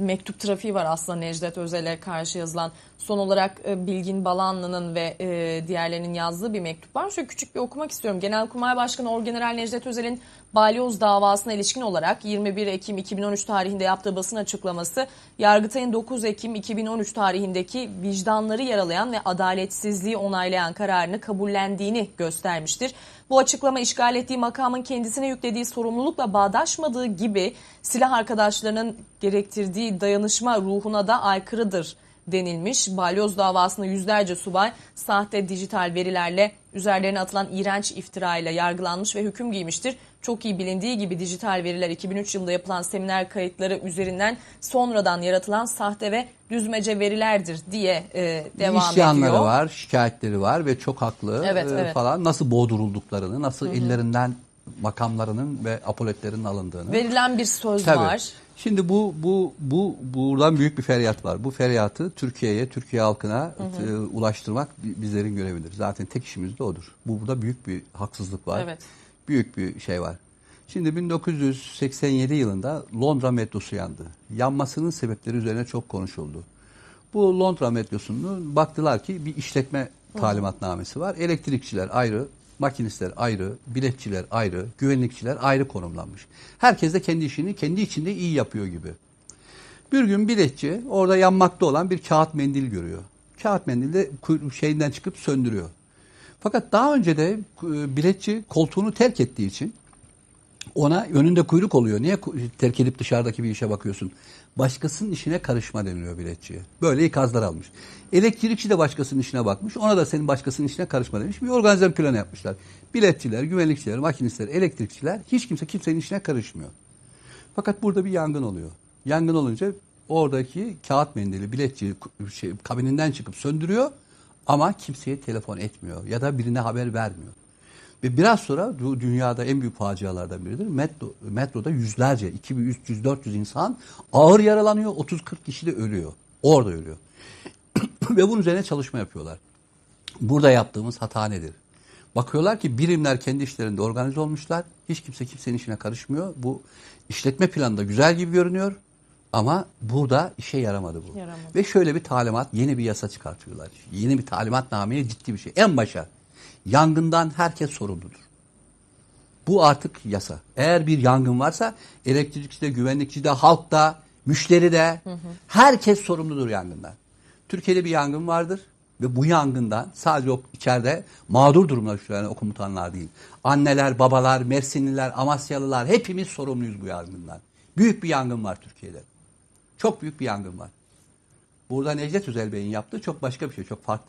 mektup trafiği var aslında Necdet Özel'e karşı yazılan. Son olarak e, Bilgin Balanlı'nın ve e, diğerlerinin yazdığı bir mektup var. Şöyle küçük bir okumak istiyorum. Genelkurmay Başkanı Orgeneral Necdet Özel'in balyoz davasına ilişkin olarak 21 Ekim 2013 tarihinde yaptığı basın açıklaması Yargıtay'ın 9 Ekim 2013 tarihindeki vicdanları yaralayan ve adaletsizliği onaylayan kararını kabullendiğini göstermiştir. Bu açıklama işgal ettiği makamın kendisine yüklediği sorumlulukla bağdaşmadığı gibi silah arkadaşlarının gerektirdiği dayanışma ruhuna da aykırıdır denilmiş. Balyoz davasında yüzlerce subay sahte dijital verilerle üzerlerine atılan iğrenç iftirayla yargılanmış ve hüküm giymiştir. Çok iyi bilindiği gibi dijital veriler 2003 yılında yapılan seminer kayıtları üzerinden sonradan yaratılan sahte ve düzmece verilerdir diye e, devam İsyanları ediyor. var, şikayetleri var ve çok haklı Evet, e, evet. falan. Nasıl boğdurulduklarını, nasıl ellerinden makamlarının ve apoletlerinin alındığını. Verilen bir söz Tabii. var. Şimdi bu bu bu buradan büyük bir feryat var. Bu feryatı Türkiye'ye, Türkiye halkına e, ulaştırmak bi- bizlerin görevidir. Zaten tek işimiz de odur. Bu burada büyük bir haksızlık var. Evet. Büyük bir şey var. Şimdi 1987 yılında Londra metrosu yandı. Yanmasının sebepleri üzerine çok konuşuldu. Bu Londra metrosunun baktılar ki bir işletme talimatnamesi var. Elektrikçiler ayrı, makinistler ayrı, biletçiler ayrı, güvenlikçiler ayrı konumlanmış. Herkes de kendi işini kendi içinde iyi yapıyor gibi. Bir gün biletçi orada yanmakta olan bir kağıt mendil görüyor. Kağıt mendil de şeyinden çıkıp söndürüyor. Fakat daha önce de e, biletçi koltuğunu terk ettiği için ona önünde kuyruk oluyor. Niye terk edip dışarıdaki bir işe bakıyorsun? Başkasının işine karışma deniliyor biletçiye. Böyle ikazlar almış. Elektrikçi de başkasının işine bakmış. Ona da senin başkasının işine karışma demiş. Bir organizasyon planı yapmışlar. Biletçiler, güvenlikçiler, makinistler, elektrikçiler hiç kimse kimsenin işine karışmıyor. Fakat burada bir yangın oluyor. Yangın olunca oradaki kağıt mendili biletçi şey, kabininden çıkıp söndürüyor ama kimseye telefon etmiyor ya da birine haber vermiyor. Ve biraz sonra bu dünyada en büyük facialardan biridir. Metro, metroda yüzlerce, 2300, 400 insan ağır yaralanıyor, 30-40 kişi de ölüyor. Orada ölüyor. Ve bunun üzerine çalışma yapıyorlar. Burada yaptığımız hata nedir? Bakıyorlar ki birimler kendi işlerinde organize olmuşlar. Hiç kimse kimsenin işine karışmıyor. Bu işletme planında güzel gibi görünüyor. Ama burada işe yaramadı bu. Yaramadı. Ve şöyle bir talimat, yeni bir yasa çıkartıyorlar. Yeni bir talimatnameye ciddi bir şey. En başa yangından herkes sorumludur. Bu artık yasa. Eğer bir yangın varsa elektrikçi de, güvenlikçi de, halk da, müşteri de herkes sorumludur yangından. Türkiye'de bir yangın vardır ve bu yangından sadece o içeride mağdur durumda düşen o komutanlar değil. Anneler, babalar, Mersinliler, Amasyalılar hepimiz sorumluyuz bu yangından. Büyük bir yangın var Türkiye'de. Çok büyük bir yangın var. Burada Necdet Özel Bey'in yaptığı çok başka bir şey, çok farklı.